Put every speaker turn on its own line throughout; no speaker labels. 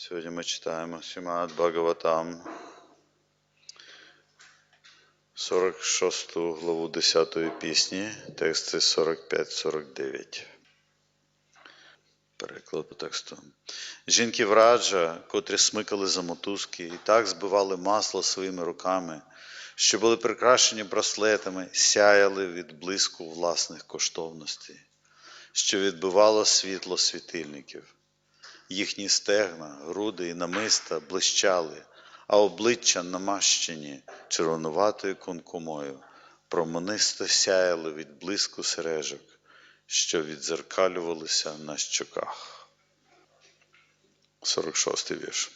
Сьогодні ми читаємо Сімат Бхагаватам, 46 главу 10 пісні, тексти 45-49. Переклад по тексту. Жінки враджа, котрі смикали за мотузки і так збивали масло своїми руками, що були прикрашені браслетами, сяяли від блиску власних коштовностей, що відбивало світло світильників. Їхні стегна, груди і намиста блищали, а обличчя намащені червонуватою кункумою, променисто сяяли від блиску сережок, що відзеркалювалися на щоках. 46 вірш.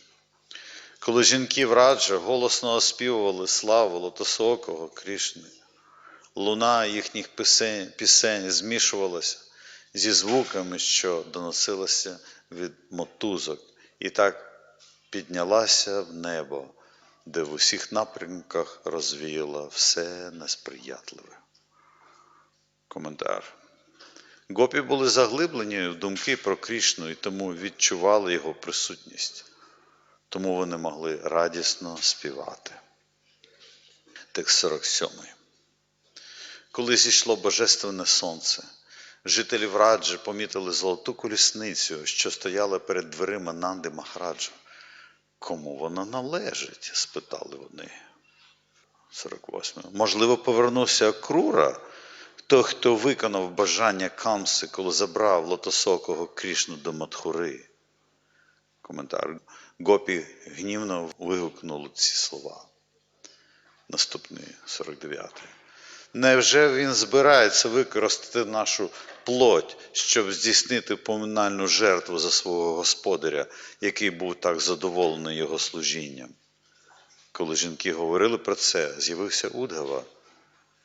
Коли жінки в раджа голосно оспівували славу Лотосокого Крішни, луна їхніх пісень, пісень змішувалася зі звуками, що доносилися від мотузок, і так піднялася в небо, де в усіх напрямках розвіяла все несприятливе. Коментар. Гопі були заглиблені в думки про Крішну і тому відчували його присутність, тому вони могли радісно співати. Текст 47. Коли зійшло божественне сонце, жителі Враджі помітили золоту колісницю, що стояла перед дверима Нанди Махараджа. Кому вона належить? спитали вони. 48. Можливо, повернувся Крура, той, хто виконав бажання Камси, коли забрав лотосокого Крішну до Матхури. Коментар. Гопі гнівно вигукнули ці слова. Наступний 49. Невже він збирається використати нашу плоть, щоб здійснити поминальну жертву за свого господаря, який був так задоволений його служінням? Коли жінки говорили про це, з'явився Удгава,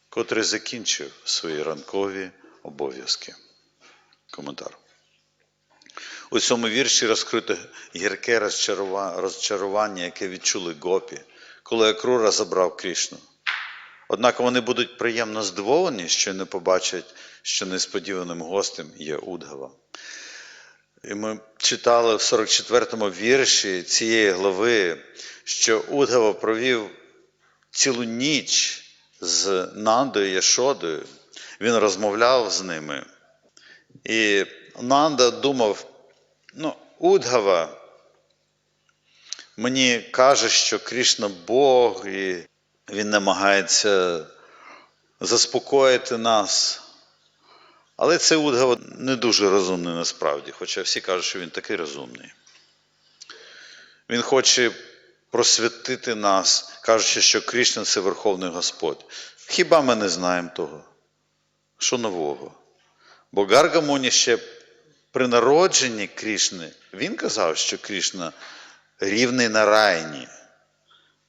котрий закінчив свої ранкові обов'язки. Коментар. У цьому вірші розкрите гірке розчарування, яке відчули гопі, коли Акрура забрав Крішну. Однак вони будуть приємно здивовані, що не побачать, що несподіваним гостем є Удгава. І ми читали в 44-му вірші цієї глави, що Удгава провів цілу ніч з Нандою Яшодою. Він розмовляв з ними. І Нанда думав, ну, Удгава мені каже, що Крішна Бог, і він намагається заспокоїти нас. Але цей Удгава не дуже розумний насправді, хоча всі кажуть, що він такий розумний. Він хоче просвятити нас, кажучи, що Крішна це Верховний Господь. Хіба ми не знаємо того? Що нового? Бо Гаргамуні ще при народженні Крішни, він казав, що Крішна рівний на райні.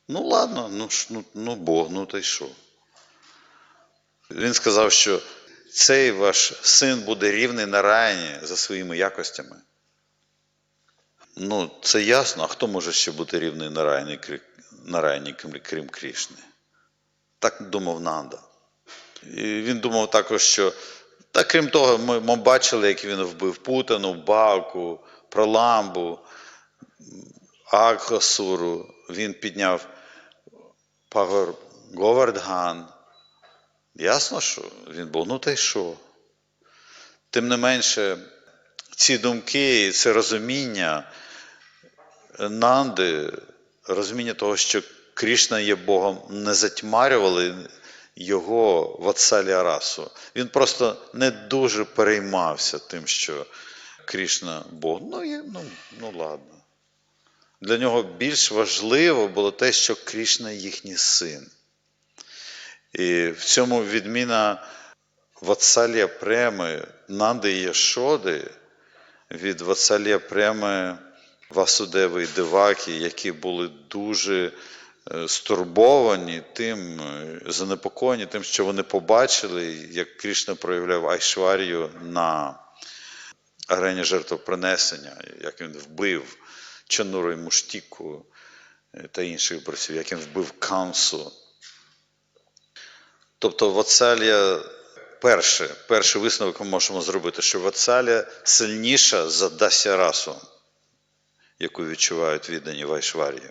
Ну, ладно, ну, ну, ну Бог, ну та й що? Він сказав, що цей ваш син буде рівний на райні за своїми якостями. Ну, це ясно, а хто може ще бути рівний на райні, на райні крім Крішни? Так думав Нанда. І він думав також, що, та крім того, ми, ми бачили, як він вбив Путану, Баку, Проламбу, Агхасуру, він підняв Пагор Говардган. Ясно, що він був, ну та й що? Тим не менше, ці думки, це розуміння Нанди, розуміння того, що Крішна є Богом, не затьмарювали його Ватсалі Арасу. Він просто не дуже переймався тим, що Крішна Бог. Ну, є, ну, ну ладно. Для нього більш важливо було те, що Крішна їхній син. І в цьому відміна Ватсалія Преми Нанди Яшоди від Ватсалія Преми Васудеви і Деваки, які були дуже стурбовані тим, занепокоєні тим, що вони побачили, як Крішна проявляв Айшварію на арені жертвопринесення, як він вбив Чануру і Муштіку та інших борців, як він вбив Кансу. Тобто Вацалія, перше, перший висновок ми можемо зробити, що Вацалія сильніша за Дасярасу. яку відчувають віддані Вайшварії.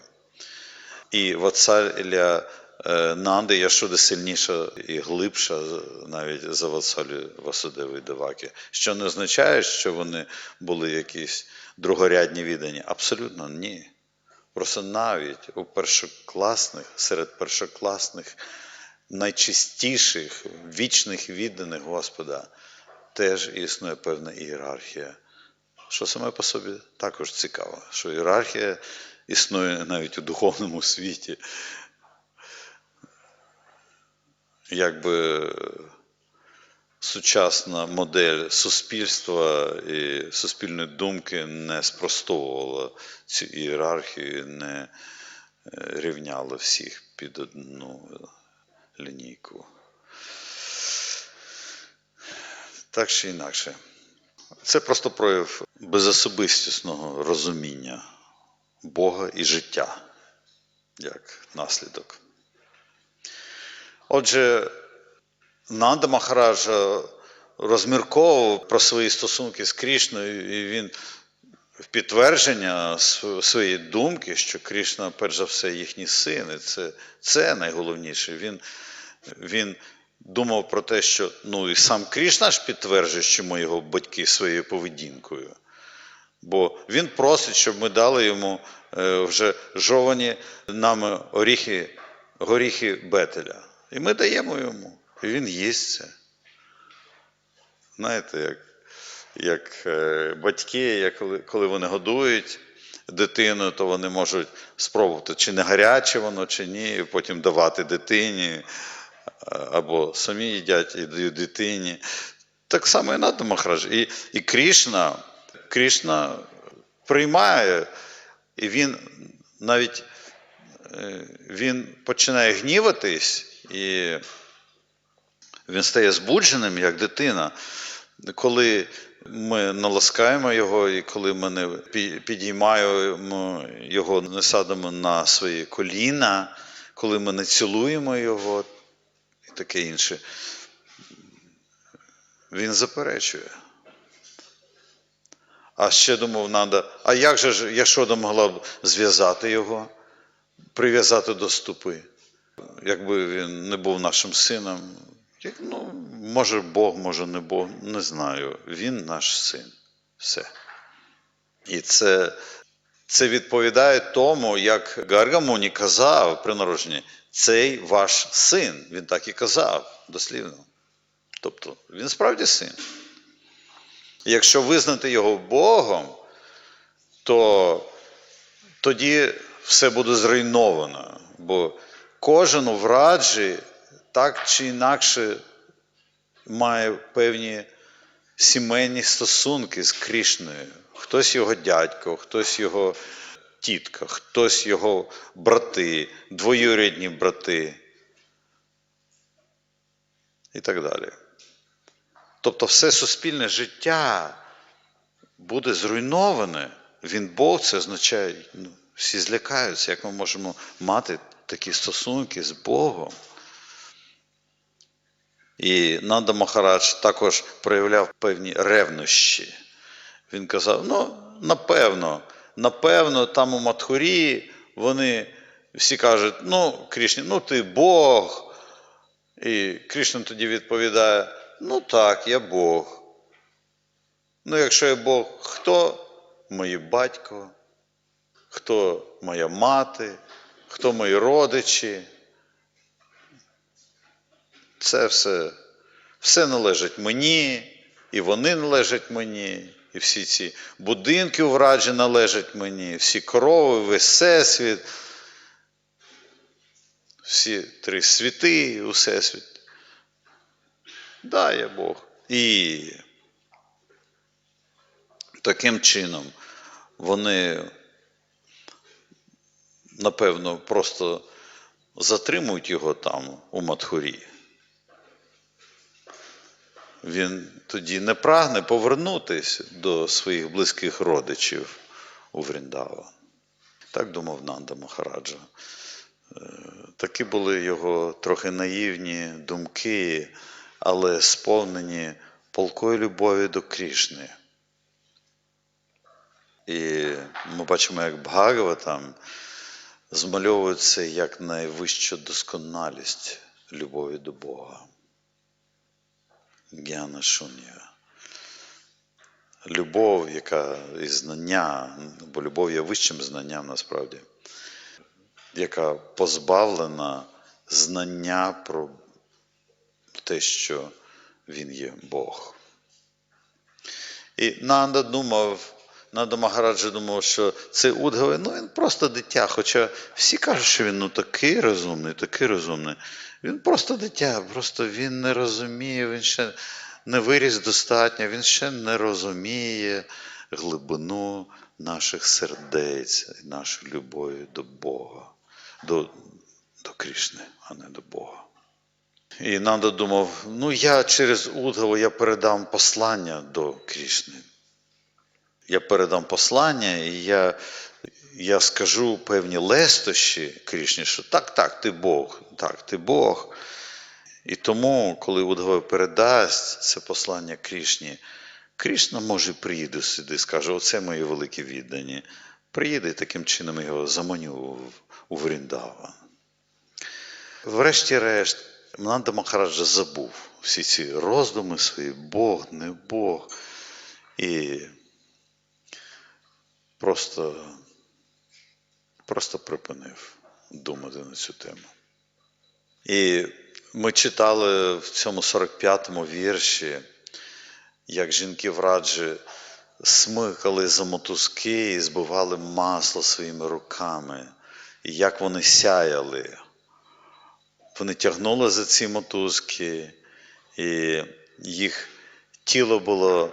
І Вацаля е, Нанди є щодо сильніша і глибша навіть за Вацалю Васудеви Деваки. Що не означає, що вони були якісь другорядні віддані. Абсолютно ні. Просто навіть у першокласних, серед першокласних, найчистіших, вічних відданих Господа теж існує певна ієрархія. Що саме по собі також цікаво, що ієрархія існує навіть у духовному світі. Якби сучасна модель суспільства і суспільної думки не спростовувала цю ієрархію, не е, рівняла всіх під одну лінійку. Так чи інакше. Це просто прояв безособистісного розуміння Бога і життя як наслідок. Отже, Нанда Махараджа розмірковував про свої стосунки з Крішною, і він в підтвердження своєї думки, що Крішна, перш за все, їхній син, і це, це найголовніше. Він, він думав про те, що ну і сам Крішна ж підтверджує, що ми його батьки своєю поведінкою. Бо він просить, щоб ми дали йому е, вже жовані нами оріхи, горіхи Бетеля. І ми даємо йому. І він їсть це. Знаєте, як, як е, батьки, як коли, вони годують дитину, то вони можуть спробувати, чи не гаряче воно, чи ні, і потім давати дитині, або самі їдять і дають дитині. Так само і надо Махарадж. І, і Крішна, Крішна приймає, і він навіть е, він починає гніватись, і він стає збудженим, як дитина. Коли ми наласкаємо його, і коли ми не підіймаємо його, не садимо на свої коліна, коли ми не цілуємо його і таке інше, він заперечує. А ще думав, надо, а як же ж Яшода могла б зв'язати його, прив'язати до ступи, якби він не був нашим сином? Ну, може Бог, може не Бог, не знаю. Він наш син. Все. І це, це відповідає тому, як Гаргамуні казав при народженні, цей ваш син. Він так і казав дослівно. Тобто він справді син. Якщо визнати його Богом, то тоді все буде зруйновано. Бо кожен у враджі так чи інакше має певні сімейні стосунки з Крішною. Хтось його дядько, хтось його тітка, хтось його брати, двоюрідні брати і так далі. Тобто все суспільне життя буде зруйноване. Він Бог, це означає, ну, всі злякаються, як ми можемо мати такі стосунки з Богом. І Нанда Махарадж також проявляв певні ревнощі. Він казав: ну, напевно, напевно, там у Матхурі вони всі кажуть, ну, Крішні, ну ти Бог. І Кришна тоді відповідає: ну так, я Бог. Ну, якщо я Бог, хто мої батько, хто моя мати, хто мої родичі? Це все, все належить мені, і вони належать мені, і всі ці будинки у враджі належать мені, всі корови, весь всесвіт, всі три світи, усесвіт. Да, я Бог. І таким чином вони, напевно, просто затримують його там, у Матхурі. Він тоді не прагне повернутися до своїх близьких родичів у Вріндава. Так думав Нанда Махараджа. Е, Такі були його трохи наївні думки, але сповнені полкою любові до Крішни. І ми бачимо, як Бхагаватам змальовується як найвища досконалість любові до Бога. Гяна Шунья. Любов, яка і знання, бо любов є вищим знанням насправді, яка позбавлена знання про те, що він є Бог. І Нанда думав, Нанда Магараджа думав, що цей Удгави, ну він просто дитя. Хоча всі кажуть, що він ну такий розумний, такий розумний. Він просто дитя, просто він не розуміє, він ще не виріс достатньо, він ще не розуміє глибину наших сердець, нашої любові до Бога, до, до Крішни, а не до Бога. І Нанда думав, ну я через Удгаву я передам послання до Крішни. Я передам послання, і я, я скажу певні лестощі Крішні, що так, так, ти Бог, так, ти Бог. І тому, коли Удгава передасть це послання Крішні, Крішна може приїде сюди і скаже, оце мої великі віддані. Приїде і таким чином його заманю у Вріндава. Врешті-решт, Нанда Махараджа забув всі ці роздуми свої, Бог, не Бог. І просто, просто припинив думати на цю тему. І ми читали в цьому 45-му вірші, як жінки в раджі смикали за мотузки і збивали масло своїми руками, і як вони сяяли. Вони тягнули за ці мотузки, і їх тіло було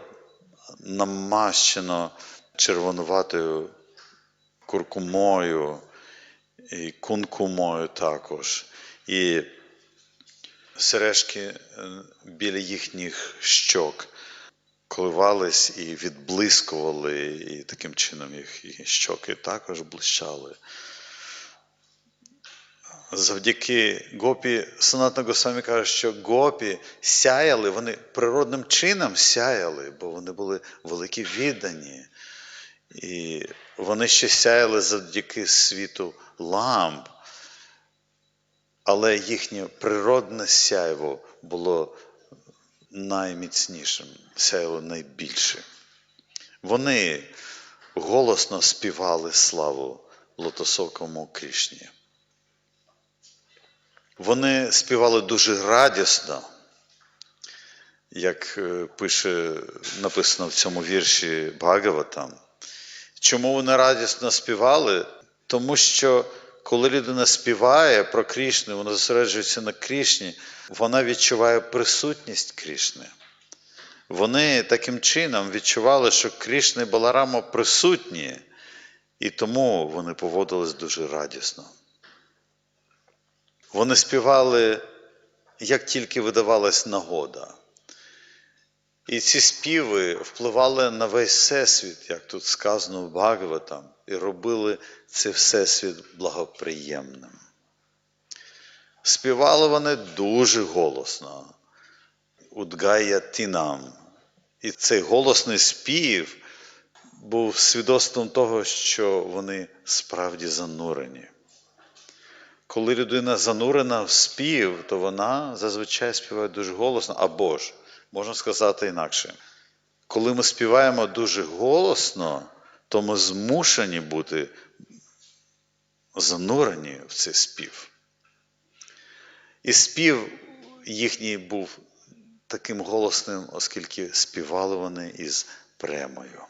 намащено червонуватою куркумою і кункумою також. І сережки е, біля їхніх щок коливались і відблискували, і таким чином їх щоки також блищали. Завдяки гопі Санатна Госвамі каже, що гопі сяяли, вони природним чином сяяли, бо вони були великі віддані. І вони ще сяяли завдяки світу ламп, але їхнє природне сяйво було найміцнішим, сяяло найбільше. Вони голосно співали славу Лотосокому Крішні. Вони співали дуже радісно, як е, пише, написано в цьому вірші Бхагаватам. Чому вони радісно співали? Тому що коли людина співає про Крішну, вона зосереджується на Крішні, вона відчуває присутність Крішни. Вони таким чином відчували, що Крішна і Баларама присутні, і тому вони поводились дуже радісно. Вони співали, як тільки видавалась нагода. І ці співи впливали на весь всесвіт, як тут сказано в Бхагаватам, і робили цей всесвіт благоприємним. Співали вони дуже голосно, Удгая Тінам. І цей голосний спів був свідоцтвом того, що вони справді занурені. Коли людина занурена в спів, то вона зазвичай співає дуже голосно, або ж, можна сказати інакше, коли ми співаємо дуже голосно, то ми змушені бути занурені в цей спів. І спів їхній був таким голосним, оскільки співали вони із премою.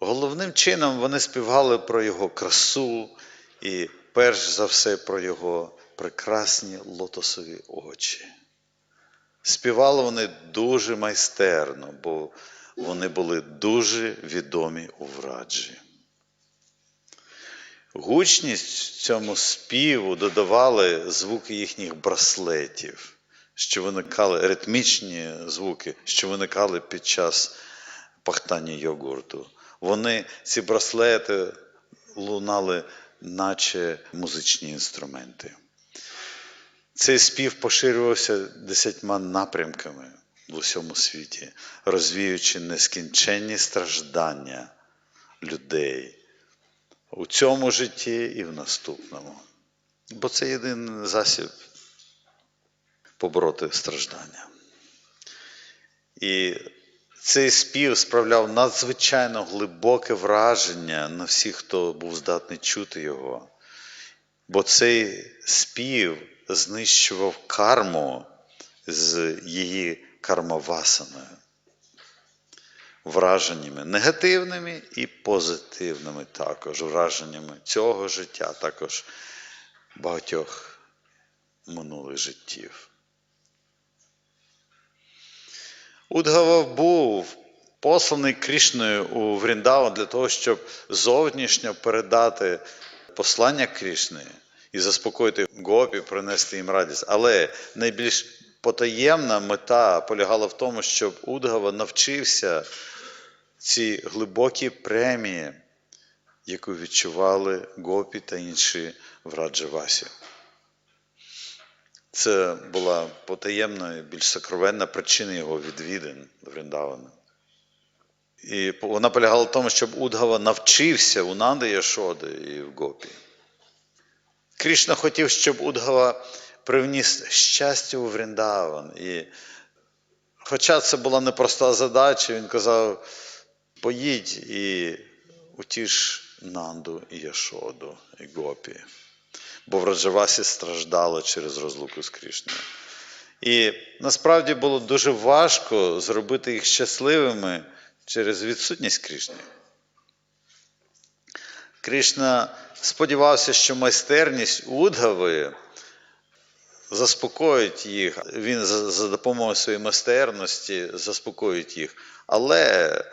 Головним чином вони співали про його красу і перш за все про його прекрасні лотосові очі. Співали вони дуже майстерно, бо вони були дуже відомі у враджі. Гучність цьому співу додавали звуки їхніх браслетів, що виникали ритмічні звуки, що виникали під час пахтання йогурту. Вони, ці браслети, лунали, наче музичні інструменти. Цей спів поширювався десятьма напрямками. в усьому світі, розвіюючи нескінченні страждання людей у цьому житті і в наступному. Бо це єдиний засіб побороти страждання. І цей спів справляв надзвичайно глибоке враження на всіх, хто був здатний чути його. Бо цей спів знищував карму з її кармавасаною, враженнями негативними і позитивними також, враженнями цього життя, також багатьох минулих життів. Удгава був посланий Крішною у Вріндаван для того, щоб зовнішньо передати послання Крішни і заспокоїти гопі, принести їм радість. Але найбільш потаємна мета полягала в тому, щоб Удгава навчився ці глибокі премії, яку відчували гопі та інші в Раджавасі. Це була потаємна і більш сокровенна причина його відвідин до Вріндавана. І вона полягала в тому, щоб Удгава навчився у Нанди Яшоди і в Гопі. Крішна хотів, щоб Удгава привніс щастя у Вріндаван. І хоча це була непроста задача, він казав: поїдь і утіш Нанду і Яшоду і Гопі бо в Раджавасі страждали через розлуку з Крішною. І насправді було дуже важко зробити їх щасливими через відсутність Крішни. Кришна сподівався, що майстерність Удгави заспокоїть їх, він за допомогою своєї майстерності заспокоїть їх, але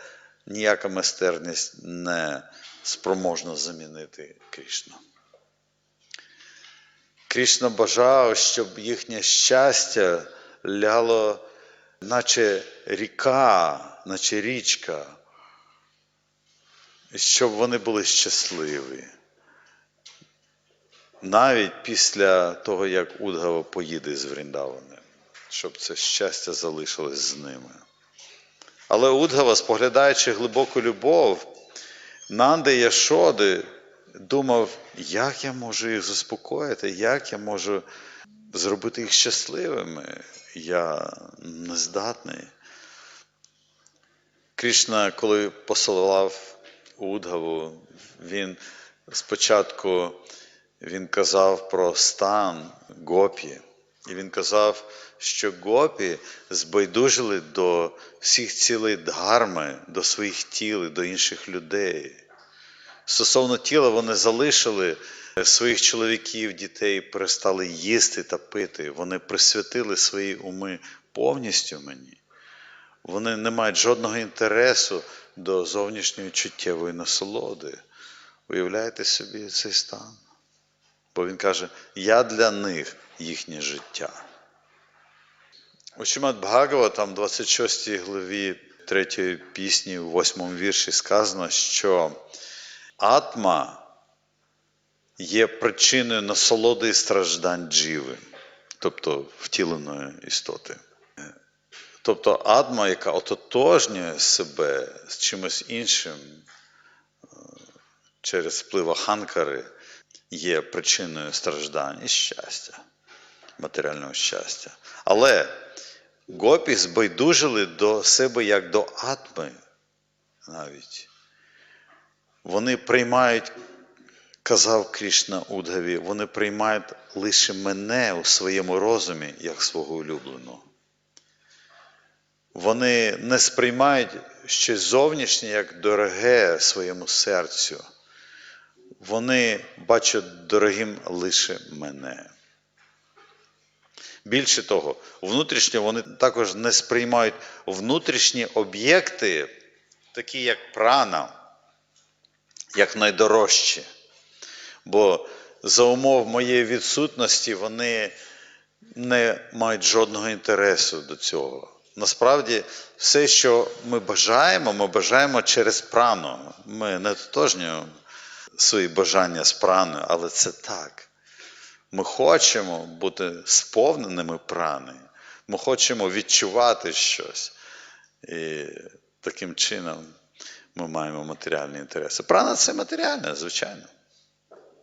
ніяка майстерність не спроможна замінити Крішну. Крішна бажав, щоб їхнє щастя ляло, наче ріка, наче річка, щоб вони були щасливі. Навіть після того, як Удгава поїде з Вріндавани, щоб це щастя залишилось з ними. Але Удгава, споглядаючи глибоку любов, Нанди Яшоди, думав, як я можу їх заспокоїти, як я можу зробити їх щасливими. Я не здатний. Кришна, коли посилав Удгаву, він спочатку він казав про стан гопі. І він казав, що гопі збайдужили до всіх цілей дгарми, до своїх тіл, до інших людей. Стосовно тіла, вони залишили своїх чоловіків, дітей, перестали їсти та пити. Вони присвятили свої уми повністю мені. Вони не мають жодного інтересу до зовнішньої чуттєвої насолоди. Уявляєте собі цей стан? Бо він каже, я для них їхнє життя. У Шимат Бхагава, там 26 главі 3 пісні, у 8 вірші сказано, що атма є причиною насолоди і страждань джіви, тобто втіленої істоти. Тобто атма, яка ототожнює себе з чимось іншим через вплив ханкари, є причиною страждань і щастя, матеріального щастя. Але гопі збайдужили до себе як до атми навіть. Вони приймають, казав Крішна Удгаві, вони приймають лише мене у своєму розумі як свого улюбленого. Вони не сприймають щось зовнішнє як дороге своєму серцю. Вони бачать дорогим лише мене. Більше того, внутрішньо вони також не сприймають внутрішні об'єкти, такі як прана, як найдорожчі. Бо за умов моєї відсутності вони не мають жодного інтересу до цього. Насправді, все, що ми бажаємо, ми бажаємо через прану. Ми не тотожнюємо свої бажання з праною, але це так. Ми хочемо бути сповненими прани. Ми хочемо відчувати щось. І таким чином ми маємо матеріальні інтереси. Прана це матеріальне, звичайно.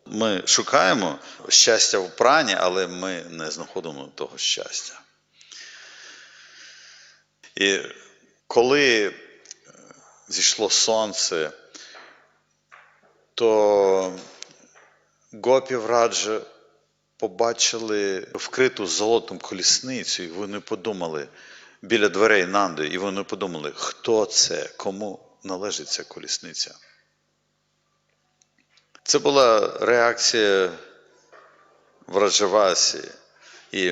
Ми шукаємо щастя в прані, але ми не знаходимо того щастя. І коли зійшло сонце, то гопі враджа побачили вкриту золотом колісницю, і вони подумали біля дверей Нанди, і вони подумали, хто це, кому належить ця колісниця. Це була реакція Враджавасі. І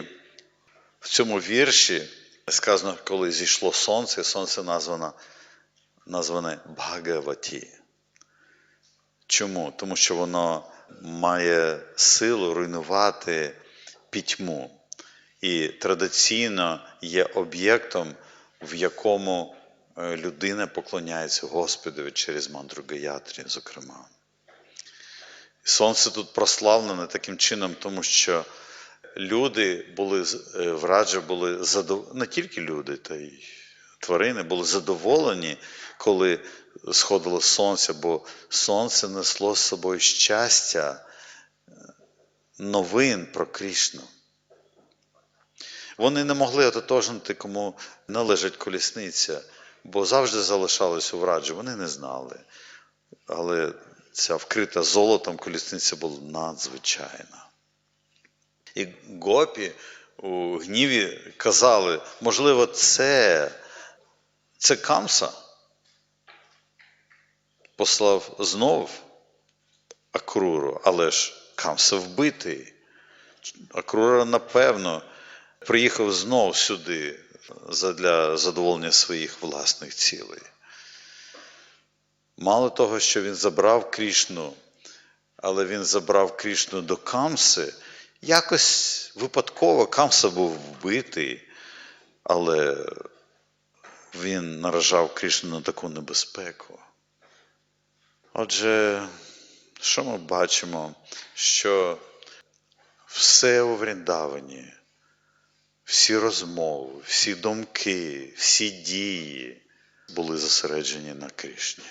в цьому вірші сказано, коли зійшло сонце, сонце названо, назване Бхагаваті. Чому? Тому що воно має силу руйнувати пітьму. І традиційно є об'єктом, в якому е, людина поклоняється Господові через мандру Гаятрі, зокрема. Сонце тут прославлене таким чином, тому що люди були е, в Раджа були задов... не тільки люди, та й тварини були задоволені, коли сходило сонце, бо сонце несло з собою щастя, е, новин про Крішну. Вони не могли ототожнити, кому належить колісниця, бо завжди залишались у Враджі, вони не знали. Але ця вкрита золотом колісниця була надзвичайна. І гопі у гніві казали, можливо, це, це Камса послав знов Акруру, але ж Камса вбитий. Акрура, напевно, приїхав знов сюди для задоволення своїх власних цілей. Мало того, що він забрав Крішну, але він забрав Крішну до Камси. Якось випадково Камса був вбитий, але він наражав Крішну на таку небезпеку. Отже, що ми бачимо? Що все у Вріндавані, всі розмови, всі думки, всі дії були зосереджені на Крішні.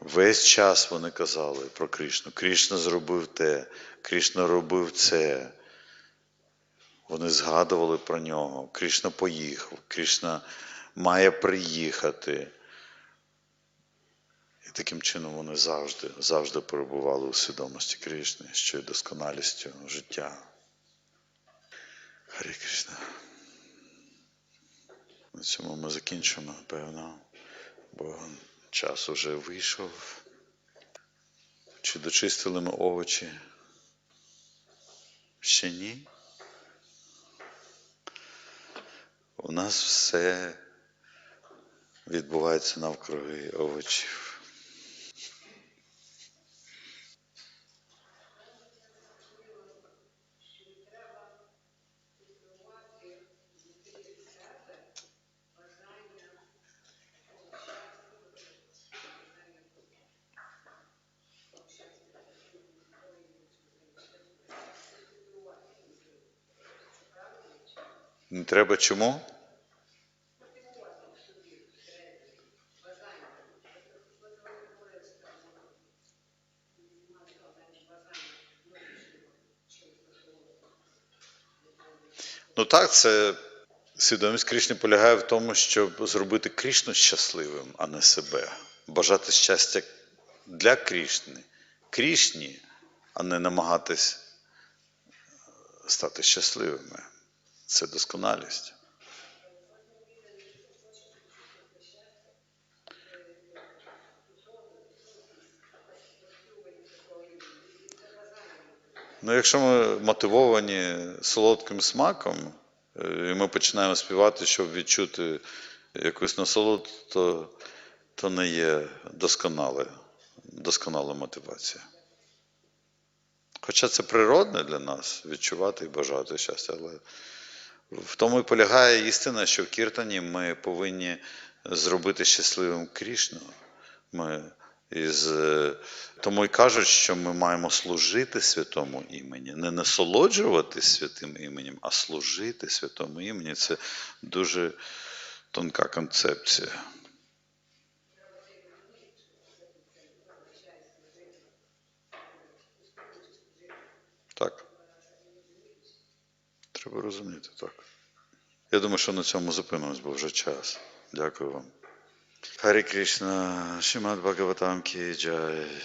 Весь час вони казали про Крішну. Крішна зробив те, Крішна робив це. Вони згадували про нього. Крішна поїхав, Крішна має приїхати. І таким чином вони завжди, завжди перебували у свідомості Крішни, що є досконалістю життя. Харі Кришна. На цьому ми закінчимо, напевно, бо час уже вийшов. Чи дочистили ми овочі? Ще ні. У нас все відбувається навкруги овочів. Треба чому? Ну так, це свідомість Крішни полягає в тому, щоб зробити Крішну щасливим, а не себе. Бажати щастя для Крішни, Крішні, а не намагатись стати щасливими. Це досконалість. Ну, якщо ми мотивовані солодким смаком, е, і ми починаємо співати, щоб відчути якусь насолоду, то, то не є досконале, досконала мотивація. Хоча це природне для нас відчувати і бажати щастя, але в тому і полягає істина, що в Кіртані ми повинні зробити щасливим Крішну. Ми Із, е, тому й кажуть, що ми маємо служити святому імені, не насолоджуватись святим іменем, а служити святому імені. Це дуже тонка концепція. Так. Треба розуміти так. Я думаю, що на цьому зупинимось, бо вже час. Дякую вам. Харі Кришна, Шимат Бхагаватам Джай.